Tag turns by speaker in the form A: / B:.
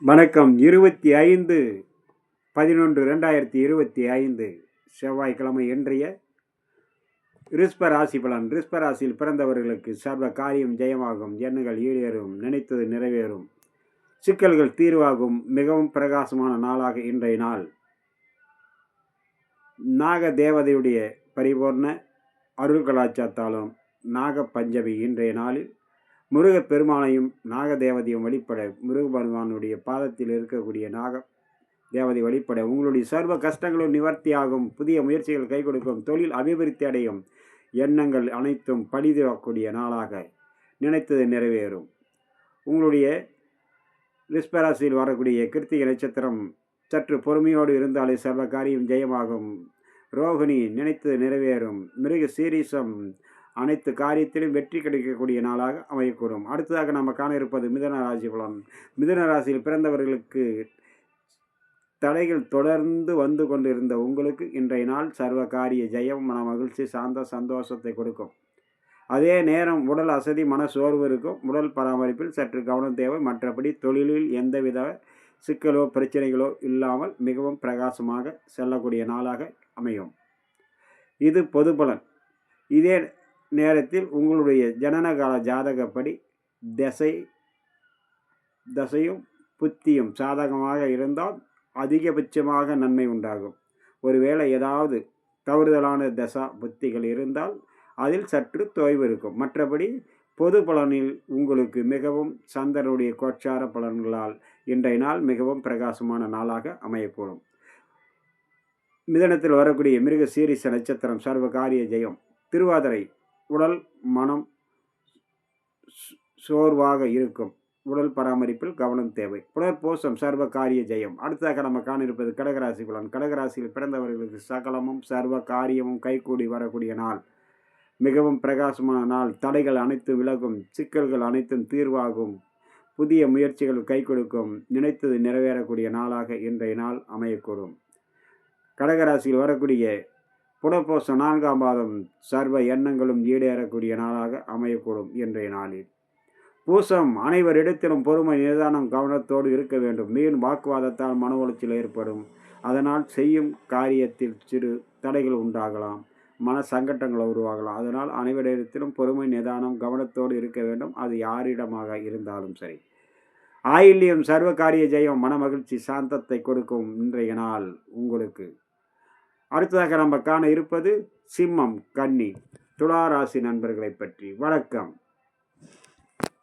A: வணக்கம். இருபத்தி ஐந்து பதினொன்று ரெண்டாயிரத்தி இருபத்தி ஐந்து செவ்வாய்க்கிழமை இன்றைய ரிஸ்ப ராசி பலன். ரிஸ்ப ராசியில் பிறந்தவர்களுக்கு சர்வ காரியம் ஜெயமாகும். எண்ணங்கள் ஈடேறும் நினைத்தது நிறைவேறும். சிக்கல்கள் தீர்வாகும். மிகவும் பிரகாசமான நாளாக இன்றைய நாள். நாக தேவதையுடைய பரிபூர்ண அருள் கலாச்சாரத்தாலும் நாக பஞ்சமி இன்றைய நாளில் முருகப் பெருமானையும் நாகதேவதையும் வழிபட முருகபெருமானுடைய பாதத்தில் இருக்கக்கூடிய நாக தேவதை வழிபட உங்களுடைய சர்வ கஷ்டங்களும் நிவர்த்தியாகும். புதிய முயற்சிகள் கை கொடுக்கும். தொழில் அபிவிருத்தி அடையும். எண்ணங்கள் அனைத்தும் பழிதக்கூடிய நாளாக நினைத்தது நிறைவேறும். உங்களுடைய ரிஸ்பராசியில் வரக்கூடிய கிருத்திகை நட்சத்திரம் சற்று பொறுமையோடு இருந்தாலே சர்வ காரியம் ஜெயமாகும். ரோகிணி நினைத்தது நிறைவேறும். மிருக சீரிசம் அனைத்து காரியத்திலும் வெற்றி கிடைக்கக்கூடிய நாளாக அமையக்கூடும். அடுத்ததாக நம்ம காண இருப்பது மிதன ராசி பலன். மிதன ராசியில் பிறந்தவர்களுக்கு தடைகள் தொடர்ந்து வந்து கொண்டிருந்த உங்களுக்கு இன்றைய நாள் சர்வ காரிய ஜெயம் மன மகிழ்ச்சி சாந்த சந்தோஷத்தை கொடுக்கும். அதே நேரம் உடல் அசதி மன சோர்வு இருக்கும். உடல் பராமரிப்பில் சற்று கவனம் தேவை. மற்றபடி தொழிலில் எந்தவித சிக்கலோ பிரச்சனைகளோ இல்லாமல் மிகவும் பிரகாசமாக செல்லக்கூடிய நாளாக அமையும். இது பொது பலன். இதே நேரத்தில் உங்களுடைய ஜனனகால ஜாதகப்படி திசை தசையும் புத்தியும் சாதகமாக இருந்தால் அதிகபட்சமாக நன்மை உண்டாகும். ஒருவேளை ஏதாவது தவறுதலான தசா புத்திகள் இருந்தால் அதில் சற்று தொய்வு இருக்கும். மற்றபடி பொது பலனில் உங்களுக்கு மிகவும் சந்தனுடைய கோட்சார பலன்களால் இன்றைய நாள் மிகவும் பிரகாசமான நாளாக அமையக்கூடும் மிதனத்தில் வரக்கூடிய மிருக சீரிச நட்சத்திரம் சர்வ காரிய ஜெயம் திருவாதிரை உடல் மனம் சோர்வாக இருக்கும். உடல் பராமரிப்பில் கவனம் தேவை. புனர்போசம் சர்வ காரிய ஜெயம் அடுத்ததாக நம்ம காணிருப்பது கடகராசி குலன் கடகராசியில் பிறந்தவர்களுக்கு சகலமும் சர்வ காரியமும் கைகூடி வரக்கூடிய நாள். மிகவும் பிரகாசமான நாள். தடைகள் அனைத்தும் விலகும். சிக்கல்கள் அனைத்தும் தீர்வாகும். புதிய முயற்சிகள் கை கொடுக்கும். நினைத்தது நிறைவேறக்கூடிய நாளாக இன்றைய நாள் அமையக்கூடும். கடகராசியில் வரக்கூடிய புனர்போச நான்காம் பாதம் சர்வ எண்ணங்களும் ஈடேறக்கூடிய நாளாக அமையக்கூடும் இன்றைய நாளில். பூசம் அனைவரிடத்திலும் பொறுமை நிதானம் கவனத்தோடு இருக்க வேண்டும். மீன் வாக்குவாதத்தால் மன உளைச்சல் ஏற்படும். அதனால் செய்யும் காரியத்தில் சிறு தடைகள் உண்டாகலாம். மன சங்கட்டங்கள் உருவாகலாம். அதனால் அனைவரிடத்திலும் பொறுமை நிதானம் கவனத்தோடு இருக்க வேண்டும். அது யாரிடமாக இருந்தாலும் சரி. ஆயில்யம் சர்வ காரிய ஜெயம் மன மகிழ்ச்சி சாந்தத்தை கொடுக்கும் இன்றைய நாள் உங்களுக்கு. அடுத்ததாக நம்ம காண இருப்பது சிம்மம் கன்னி துளாராசி நண்பர்களை பற்றி. வணக்கம்.